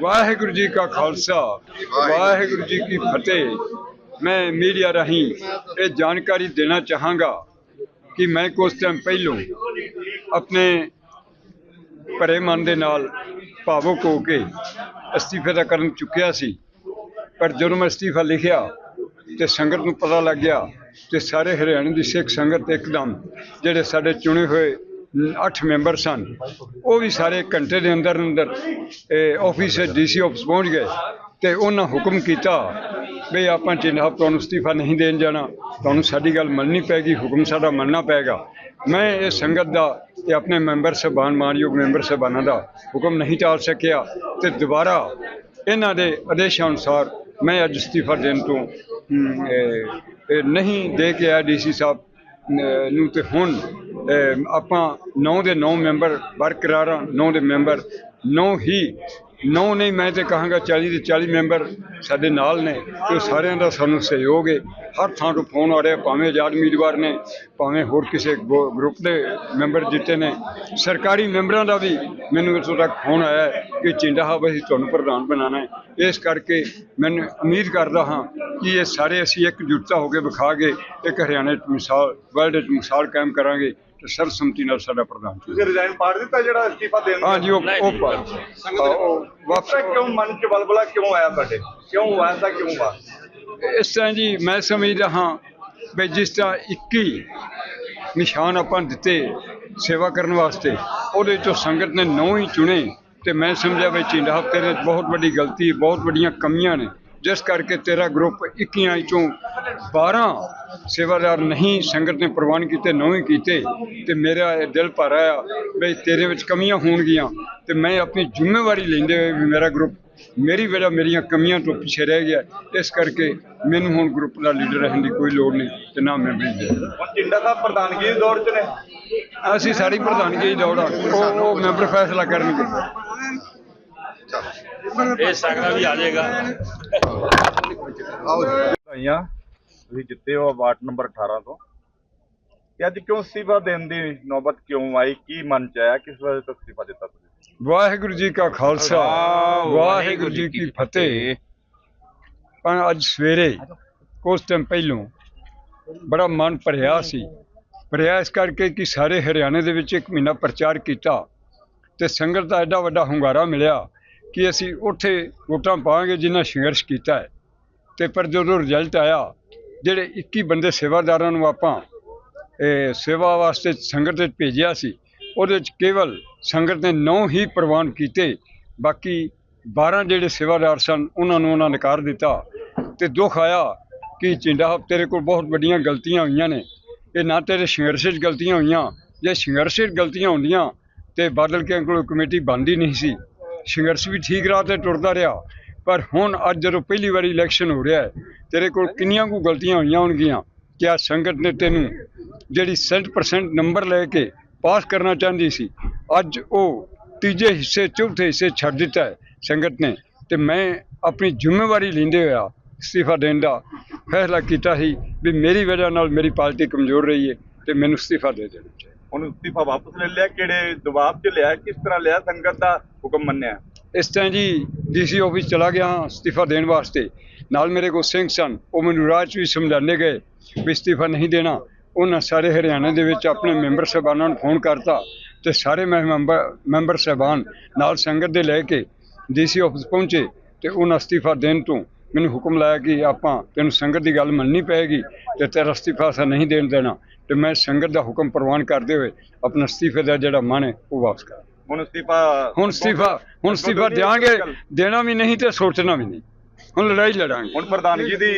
ਵਾਹਿਗੁਰੂ ਜੀ ਕਾ ਖਾਲਸਾ, ਵਾਹਿਗੁਰੂ ਜੀ ਕੀ ਫਤਿਹ। ਮੈਂ ਮੀਡੀਆ ਰਾਹੀਂ ਇਹ ਜਾਣਕਾਰੀ ਦੇਣਾ ਚਾਹਾਂਗਾ ਕਿ ਮੈਂ ਕੁਝ ਟਾਈਮ ਪਹਿਲੋਂ ਆਪਣੇ ਭਰੇ ਮਨ ਦੇ ਨਾਲ ਭਾਵੁਕ ਹੋ ਕੇ ਅਸਤੀਫੇ ਦਾ ਕਰਨ ਚੁੱਕਿਆ ਸੀ। ਪਰ ਜਦੋਂ ਮੈਂ ਅਸਤੀਫਾ ਲਿਖਿਆ ਤੇ ਸੰਗਤ ਨੂੰ ਪਤਾ ਲੱਗ ਗਿਆ ਤੇ ਸਾਰੇ ਹਰਿਆਣੇ ਦੀ ਸਿੱਖ ਸੰਗਤ ਇੱਕਦਮ ਜਿਹੜੇ ਸਾਡੇ ਚੁਣੇ ਹੋਏ 8 ਮੈਂਬਰ ਸਨ। ਉਹ ਵੀ ਸਾਰੇ ਘੰਟੇ ਦੇ ਅੰਦਰ ਅੰਦਰ ਆਫਿਸ ਡੀਸੀ ਆਫਿਸ ਪਹੁੰਚ ਗਏ ਤੇ ਉਹਨਾਂ ਹੁਕਮ ਕੀਤਾ ਵੀ ਆਪਾਂ ਚਿਨਾਬ ਤੁਹਾਨੂੰ ਅਸਤੀਫਾ ਨਹੀਂ ਦੇਣ ਜਾਣਾ, ਤੁਹਾਨੂੰ ਸਾਡੀ ਗੱਲ ਮੰਨਣੀ ਪੈਗੀ, ਹੁਕਮ ਸਾਡਾ ਮੰਨਣਾ ਪਏਗਾ ਮੈਂ ਇਹ ਸੰਗਤ ਦਾ ਤੇ ਆਪਣੇ ਮੈਂਬਰ ਸਭਾਨ ਮਾਨਯੋਗ ਮੈਂਬਰ ਸਭਾਨਾਂ ਦਾ ਹੁਕਮ ਨਹੀਂ ਟਾਲ ਸਕਿਆ ਤੇ ਦੁਬਾਰਾ ਇਹਨਾਂ ਦੇ ਆਦੇਸ਼ਾਂ ਅਨੁਸਾਰ ਮੈਂ ਅੱਜ ਅਸਤੀਫਾ ਦੇਣ ਤੋਂ ਨਹੀਂ ਦੇ ਕੇ ਆਇਆ ਡੀਸੀ ਸਾਹਿਬ ਨੂੰ ਤੇ ਹੁਣ ਆਪਾਂ 9 ਦੇ 9 ਮੈਂਬਰ ਬਰਕਰਾਰ ਹਾਂ 9 ਦੇ ਮੈਂਬਰ। 9 ਹੀ 9 ਨਹੀਂ, ਮੈਂ ਤੇ ਕਹਾਂਗਾ 40 ਦੇ 40 ਮੈਂਬਰ ਸਾਡੇ ਨਾਲ ਨੇ ਤੇ ਉਹ ਸਾਰਿਆਂ ਦਾ ਸਾਨੂੰ ਸਹਿਯੋਗ ਹੈ। ਹਰ ਥਾਂ ਤੋਂ ਫੋਨ ਆ ਰਿਹਾ, ਭਾਵੇਂ ਆਜ਼ਾਦ ਉਮੀਦਵਾਰ ਨੇ, ਭਾਵੇਂ ਹੋਰ ਕਿਸੇ ਗੋ- ਗਰੁੱਪ ਦੇ ਮੈਂਬਰ ਜਿੱਤੇ ਨੇ। ਸਰਕਾਰੀ ਮੈਂਬਰਾਂ ਦਾ ਵੀ ਮੈਨੂੰ ਇੱਥੋਂ ਤੱਕ ਫੋਨ ਆਇਆ ਕਿ ਚਿੰਡਾ ਸਾਹਿਬ ਅਸੀਂ ਤੁਹਾਨੂੰ ਪ੍ਰਧਾਨ ਬਣਾਉਣਾ ਹੈ। ਇਸ ਕਰਕੇ ਮੈਂ ਉਮੀਦ ਕਰਦਾ ਹਾਂ ਕਿ ਇਹ ਸਾਰੇ ਅਸੀਂ ਇੱਕ ਇਕਜੁੱਟਤਾ ਹੋ ਕੇ ਵਿਖਾ ਕੇ ਇੱਕ ਹਰਿਆਣੇ 'ਚ ਮਿਸਾਲ, ਵਰਲਡ ਵਿੱਚ ਮਿਸਾਲ ਕਾਇਮ ਕਰਾਂਗੇ। ਤੇ ਸਰਬਸੰਮਤੀ ਨਾਲ ਸਾਡਾ ਪ੍ਰਧਾਨ ਚੁਣਿਆ। ਤੁਸੀਂ ਰਿਜ਼ਾਈਨ ਪਾੜ ਦਿੱਤਾ ਜਿਹੜਾ ਅਸਤੀਫਾ ਦੇਣ ਦਾ? ਹਾਂਜੀ ਉਹ ਉਹ ਪਾ- ਉਹ ਵਾਪਸ ਤਾਂ ਕਿਉਂ ਮਨ ਚ ਬਲਬਲਾ ਕਿਉਂ ਆਇਆ ਤੁਹਾਡੇ? ਕਿਉਂ ਐਸਾ ਕਿਉਂ ਵਾ ਇਸ ਤਰ੍ਹਾਂ ਜੀ ਮੈਂ ਸਮਝਦਾ ਹਾਂ ਵੀ ਜਿਸ ਤਰ੍ਹਾਂ 21 ਨਿਸ਼ਾਨ ਆਪਾਂ ਦਿੱਤੇ ਸੇਵਾ ਕਰਨ ਵਾਸਤੇ ਉਹਦੇ ਚੋਂ ਸੰਗਤ ਨੇ ਨੌ ਹੀ ਚੁਣੇ ਤੇ ਮੈਂ ਸਮਝਿਆ ਵੀ ਚਿੰਡਾ ਹਫ਼ਤੇ ਦੇ ਬਹੁਤ ਵੱਡੀ ਗਲਤੀ ਬਹੁਤ ਵੱਡੀਆਂ ਕਮੀਆਂ ਨੇ। ਜਿਸ ਕਰਕੇ ਤੇਰਾ ਗਰੁੱਪ 21 ਚੋਂ 12 ਸੇਵਾਦਾਰ ਨਹੀਂ ਸੰਗਤ ਨੇ ਪ੍ਰਵਾਨ ਕੀਤੇ ਨੌ ਹੀ ਕੀਤੇ ਤੇ ਮੇਰਾ ਇਹ ਦਿਲ ਭਰ ਆਇਆ ਵੀ ਤੇਰੇ ਵਿੱਚ ਕਮੀਆਂ ਹੋਣਗੀਆਂ ਤੇ ਮੈਂ ਆਪਣੀ ਜ਼ਿੰਮੇਵਾਰੀ ਲੈਂਦੇ ਹੋਏ ਵੀ ਮੇਰਾ ਗਰੁੱਪ ਮੇਰੀ ਵਜ੍ਹਾ ਮੇਰੀਆਂ ਕਮੀਆਂ ਤੋਂ ਪਿੱਛੇ ਰਹਿ ਗਿਆ। ਇਸ ਕਰਕੇ ਮੈਨੂੰ ਹੁਣ ਗਰੁੱਪ ਦਾ ਲੀਡਰ ਰਹਿਣ ਦੀ ਕੋਈ ਲੋੜ ਨਹੀਂ ਤੇ ਨਾ ਮੈਂ ਵੀ ਚਿੰਡਾ ਸਾਹਿਬ ਪ੍ਰਧਾਨਗੀ ਦੀ ਦੌੜ ਚ ਨੇ? ਅਸੀਂ ਸਾਰੀ ਪ੍ਰਧਾਨਗੀ ਦੀ ਦੌੜ ਆ। ਉਹ ਮੈਂਬਰ ਫੈਸਲਾ ਕਰਨਗੇ। ਇਹ ਸਕਦਾ ਵੀ ਆ ਜਾਏਗਾ। ਭਾਈਆਂ ਤੁਸੀਂ ਜਿੱਤੇ ਹੋ ਵਾਰਡ ਨੰਬਰ 18 ਤੋਂ। ਤੇ ਅੱਜ ਕਿਉਂ ਅਸਤੀਫਾ ਦੇਣ ਦੀ ਨੌਬਤ ਕਿਉਂ ਆਈ? ਕੀ ਮਨ ਚ ਆਇਆ? ਕਿਸ ਵਜ੍ਹਾ ਤੋਂ ਅਸਤੀਫਾ ਦਿੱਤਾ ਤੁਸੀਂ? ਵਾਹਿਗੁਰੂ ਜੀ ਕਾ ਖਾਲਸਾ ਵਾਹਿਗੁਰੂ ਜੀ ਕੀ ਫਤਿਹ। ਪਰ ਅੱਜ ਸਵੇਰੇ ਕੁਝ ਟਾਈਮ ਪਹਿਲੋਂ ਬੜਾ ਮਨ ਭਰਿਆ ਸੀ। ਭਰਿਆ ਇਸ ਕਰਕੇ ਕਿ ਸਾਰੇ ਹਰਿਆਣੇ ਦੇ ਵਿੱਚ ਇੱਕ ਮਹੀਨਾ ਪ੍ਰਚਾਰ ਕੀਤਾ ਤੇ ਸੰਗਤ ਦਾ ਐਡਾ ਵੱਡਾ ਹੁੰਗਾਰਾ ਮਿਲਿਆ ਕਿ ਅਸੀਂ ਉੱਥੇ ਵੋਟਾਂ ਪਾਵਾਂਗੇ ਜਿਨ੍ਹਾਂ ਸੰਘਰਸ਼ ਕੀਤਾ ਹੈ। ਤੇ ਪਰ ਜਦੋਂ ਰਿਜ਼ਲਟ ਆਇਆ ਜਿਹੜੇ 21 ਬੰਦੇ ਸੇਵਾਦਾਰਾਂ ਨੂੰ ਆਪਾਂ, ਇਹ ਸੇਵਾ ਵਾਸਤੇ ਸੰਗਤ ਵਿੱਚ ਭੇਜਿਆ ਸੀ, ਉਹਦੇ ਵਿੱਚ ਕੇਵਲ ਸੰਗਤ ਨੇ 9 ਹੀ ਪ੍ਰਵਾਨ ਕੀਤੇ, ਬਾਕੀ 12 ਜਿਹੜੇ ਸੇਵਾਦਾਰ ਸਨ, ਉਹਨਾਂ ਨੂੰ ਉਹਨਾਂ ਨਕਾਰ ਦਿੱਤਾ ਤੇ ਦੁੱਖ ਆਇਆ ਕਿ ਚਿੰਡਾ ਸਾਹਿਬ ਤੇਰੇ ਕੋਲ ਬਹੁਤ ਵੱਡੀਆਂ ਗਲਤੀਆਂ ਹੋਈਆਂ ਨੇ, ਇਹ ਨਾ ਤੇਰੇ ਸੰਘਰਸ਼ 'ਚ ਗਲਤੀਆਂ ਹੋਈਆਂ, ਜੇ ਸੰਘਰਸ਼ 'ਚ ਗਲਤੀਆਂ ਹੁੰਦੀਆਂ ਤੇ ਬਾਦਲ ਕੇ ਕੋਲ ਕਮੇਟੀ ਬਣਦੀ ਨਹੀਂ ਸੀ, ਸੰਘਰਸ਼ ਵੀ ਠੀਕ ਰਾਹ ਤੇ ਟੁਰਦਾ ਰਿਹਾ ਪਰ ਹੁਣ ਅੱਜ ਜਦੋਂ ਪਹਿਲੀ ਵਾਰੀ ਇਲੈਕਸ਼ਨ ਹੋ ਰਿਹਾ ਹੈ ਤੇਰੇ ਕੋਲ ਕਿੰਨੀਆਂ ਕੁ ਗਲਤੀਆਂ ਹੋਈਆਂ ਹੋਣਗੀਆਂ ਕਿ ਆ ਸੰਗਤ ਨੇ ਤੈਨੂੰ ਜਿਹੜੀ 100% ਨੰਬਰ ਲੈ ਕੇ ਪਾਸ ਕਰਨਾ ਚਾਹੁੰਦੀ ਸੀ ਅੱਜ ਉਹ ਤੀਜੇ ਹਿੱਸੇ ਚੌਥੇ ਹਿੱਸੇ ਛੱਡ ਦਿੱਤਾ ਹੈ ਸੰਗਤ ਨੇ ਤੇ ਮੈਂ ਆਪਣੀ ਜ਼ਿੰਮੇਵਾਰੀ ਲੈਂਦੇ ਹੋਇਆ ਅਸਤੀਫਾ ਦੇਣ ਦਾ ਫੈਸਲਾ ਕੀਤਾ ਸੀ ਵੀ ਮੇਰੀ ਵਜ੍ਹਾ ਨਾਲ ਮੇਰੀ ਪਾਰਟੀ ਕਮਜ਼ੋਰ ਰਹੀ ਹੈ ਤੇ ਮੈਨੂੰ ਅਸਤੀਫਾ ਦੇ ਦੇਣਾ ਚਾਹੀਦਾ। ਹੁਣ ਅਸਤੀਫਾ ਵਾਪਸ ਲੈ ਲਿਆ ਕਿਹੜੇ ਦਬਾਅ ਚ ਲਿਆ ਕਿਸ ਤਰ੍ਹਾਂ ਲਿਆ ਸੰਗਤ ਦਾ ਹੁਕਮ ਮੰਨਿਆ? ਇਸ ਤਰ੍ਹਾਂ ਜੀ ਡੀਸੀ ਆਫਿਸ ਚਲਾ ਗਿਆ ਹਾਂ ਅਸਤੀਫਾ ਦੇਣ ਵਾਸਤੇ। ਨਾਲ ਮੇਰੇ ਕੋਲ ਸਿੰਘ ਸਨ, ਉਹ ਮੈਨੂੰ ਰਾਹ 'ਚ ਵੀ ਸਮਝਾਣੇ ਗਏ ਵੀ ਅਸਤੀਫਾ ਨਹੀਂ ਦੇਣਾ। ਉਹਨਾਂ ਸਾਰੇ ਹਰਿਆਣਾ ਦੇ ਵਿੱਚ ਆਪਣੇ ਮੈਂਬਰ ਸਾਹਿਬਾਨਾਂ ਨੂੰ ਫੋਨ ਕਰਤਾ ਤੇ ਸਾਰੇ ਮੈਂ ਮੈਂਬਰ ਮੈਂਬਰ ਸਾਹਿਬਾਨ ਨਾਲ ਸੰਗਤ ਦੇ ਲੈ ਕੇ ਡੀਸੀ ਆਫਿਸ ਪਹੁੰਚੇ ਤੇ ਉਹਨਾਂ ਅਸਤੀਫਾ ਦੇਣ ਤੋਂ ਮੈਨੂੰ ਹੁਕਮ ਲਾਇਆ ਕਿ ਆਪਾਂ ਤੈਨੂੰ ਸੰਗਤ ਦੀ ਗੱਲ ਮੰਨਣੀ ਪਏਗੀ ਤੇ ਤੇਰਾ ਅਸਤੀਫਾ ਅਸਾਂ ਨਹੀਂ ਦੇਣ ਦੇਣਾ। ਤੇ ਮੈਂ ਸੰਗਤ ਦਾ ਹੁਕਮ ਪ੍ਰਵਾਨ ਕਰਦੇ ਹੋਏ ਆਪਣਾ ਅਸਤੀਫੇ ਦਾ ਜਿਹੜਾ ਮਨ ਹੈ ਉਹ ਵਾਪਸ ਕਰ ਹੁਣ ਅਸਤੀਫਾ ਹੁਣ ਅਸਤੀਫਾ ਹੁਣ ਅਸਤੀਫਾ ਦਿਆਂਗੇ ਦੇਣਾ ਵੀ ਨਹੀਂ ਤੇ ਸੋਚਣਾ ਵੀ ਨਹੀਂ। ਹੁਣ ਲੜਾਈ ਲੜਾਂਗੇ। ਹੁਣ ਪ੍ਰਧਾਨਗੀ ਦੀ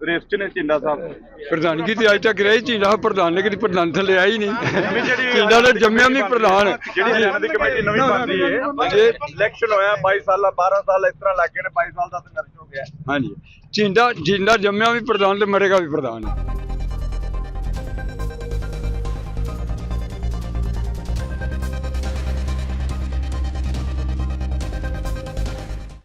ਰੇਸ ਚ ਨੇ ਚਿੰਡਾ ਸਾਹਿਬ। ਪ੍ਰਧਾਨਗੀ ਤੇ ਅੱਜ ਤੱਕ ਰਹੀ ਚੀਂਦਾ ਪ੍ਰਧਾਨ ਨੇ ਕਦੀ ਪ੍ਰਧਾਨ ਥੱਲੇ ਆਈ ਨਹੀਂ। ਜਿਹੜੀ ਚੀਂਦਾ ਨੇ ਜੰਮਿਆ ਵੀ ਪ੍ਰਧਾਨ। ਜਿਹੜੀ ਹਰਿਆਣਾ ਦੀ ਕਮੇਟੀ ਨਵੀਂ ਬਣਦੀ ਹੈ ਜੇ ਇਲੈਕਸ਼ਨ ਹੋਇਆ 22 ਸਾਲਾਂ 12 ਸਾਲ ਇਸ ਤਰ੍ਹਾਂ ਲੱਗੇ ਨੇ 22 ਸਾਲ ਦਾ ਸੰਘਰਸ਼ ਹੋ ਗਿਆ। ਹਾਂਜੀ। ਚੀਂਦਾ ਜਿੰਦਾ ਜੰਮਿਆ ਵੀ ਪ੍ਰਧਾਨ ਤੇ ਮਰੇਗਾ ਵੀ ਪ੍ਰਧਾਨ।